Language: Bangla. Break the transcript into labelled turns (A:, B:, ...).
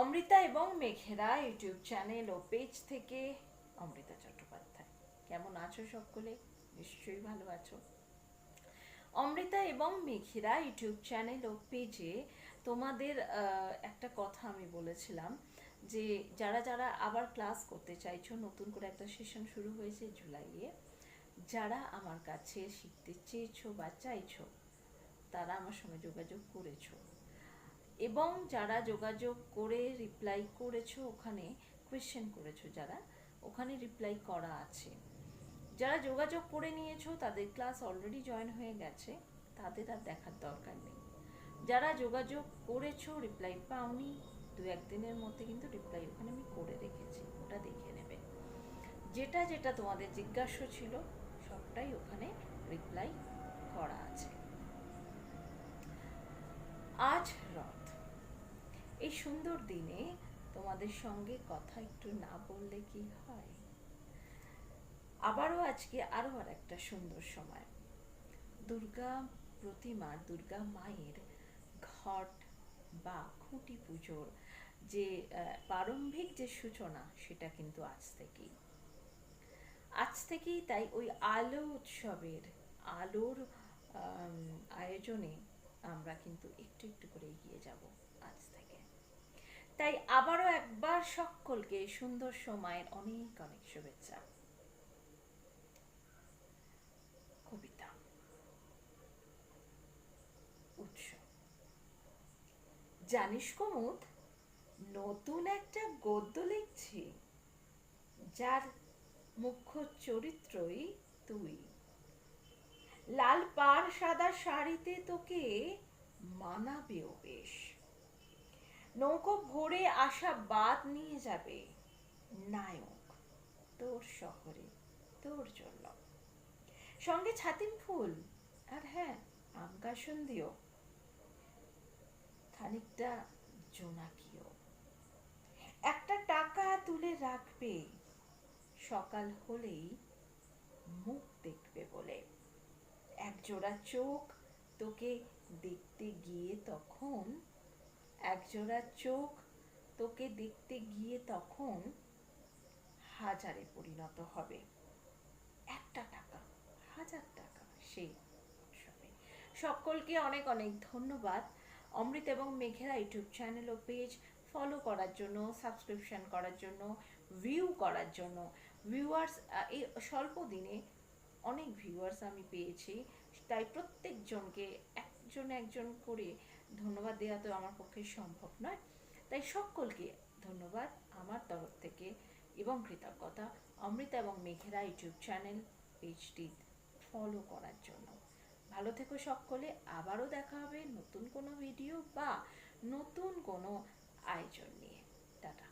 A: অমৃতা এবং মেঘেরা ইউটিউব চ্যানেল ও পেজ থেকে অমৃতা চট্টোপাধ্যায়। কেমন আছো সকলে? নিশ্চয়ই ভালো আছো। অমৃতা এবং মেঘেরা ইউটিউব চ্যানেল ও পেজে তোমাদের একটা কথা আমি বলেছিলাম যে যারা যারা আবার ক্লাস করতে চাইছো, নতুন করে একটা সেশন শুরু হয়েছে জুলাইয়ে, যারা আমার কাছে শিখতে চেয়েছো বা চাইছো, তারা আমার সঙ্গে যোগাযোগ করেছ। এবং যারা যোগাযোগ করে রিপ্লাই করেছ ওখানে কোয়েশ্চেন করেছ যারা, ওখানে রিপ্লাই করা আছে। যারা যোগাযোগ করে নিয়েছো, তাদের ক্লাস অলরেডি জয়েন হয়ে গেছে, তাদের আর দেখার দরকার নেই। যারা যোগাযোগ করেছ রিপ্লাই পাওনি, দু একদিনের মধ্যে কিন্তু রিপ্লাই ওখানে আমি করে রেখেছি, ওটা দেখে নেবে। যেটা যেটা তোমাদের জিজ্ঞাস্য ছিল, সবটাই ওখানে রিপ্লাই করা আছে আজ রথ এই সুন্দর দিনে তোমাদের সঙ্গে কথা একটু না বললে কি হয়? আবারও আজকে আরও আর একটা সুন্দর সময়। দুর্গা প্রতিমা, দুর্গা মায়ের ঘট বা খুঁটি পুজোর যে প্রারম্ভিক যে সূচনা, সেটা কিন্তু আজ থেকেই। আজ থেকেই তাই ওই আলো উৎসবের, আলোর আয়োজনে আমরা কিন্তু একটু একটু করে এগিয়ে যাব আজ থেকে। তাই আবারও একবার সকলকে সুন্দর সময়ের অনেক অনেক শুভেচ্ছা। কবিতা। উৎসব জানিস কুমুদ, নতুন একটা গদ্য লিখছি, যার মুখ্য চরিত্রই তুই। লাল পাড় সাদা শাড়িতে তোকে মানাবেও বেশ। নৌকো ভরে আসা বাদ নিয়ে যাবে নায়ক তোর শহরে, তোর জন্য। সঙ্গে ছাতিম ফুল আর হ্যাঁ আম কাসুন্দিও খানিকটা জোনাকিও। একটা টাকা তুলে রাখবে, সকাল হলেই মুখ দেখবে বলে। এক জোড়া চোখ তোকে দেখতে গিয়ে তখন, এক জোড়া চোখ তোকে দেখতে গিয়ে তখন হাজারে পরিণত হবে। একটা টাকা, হাজার টাকা সেই সকলকে অনেক অনেক ধন্যবাদ। অমৃত এবং মেঘেরা ইউটিউব চ্যানেল ও পেজ ফলো করার জন্য সাবস্ক্রিপশন করার জন্য ভিউ করার জন্য। ভিউয়ার্স এই স্বল্প দিনে অনেক ভিউয়ার্স আমি পেয়েছি। তাই প্রত্যেকজনকে একজন একজন করে ধন্যবাদ দেওয়া তো আমার পক্ষে সম্ভব নয়। তাই সকলকে ধন্যবাদ আমার তরফ থেকে এবং কৃতজ্ঞতা। অমৃতা এবং মেঘেরা ইউটিউব চ্যানেল পেজটি ফলো করার জন্য। ভালো থেকো সকলে, আবারও দেখা হবে নতুন কোনো ভিডিও বা নতুন কোনো আয়োজন নিয়ে। টাটা।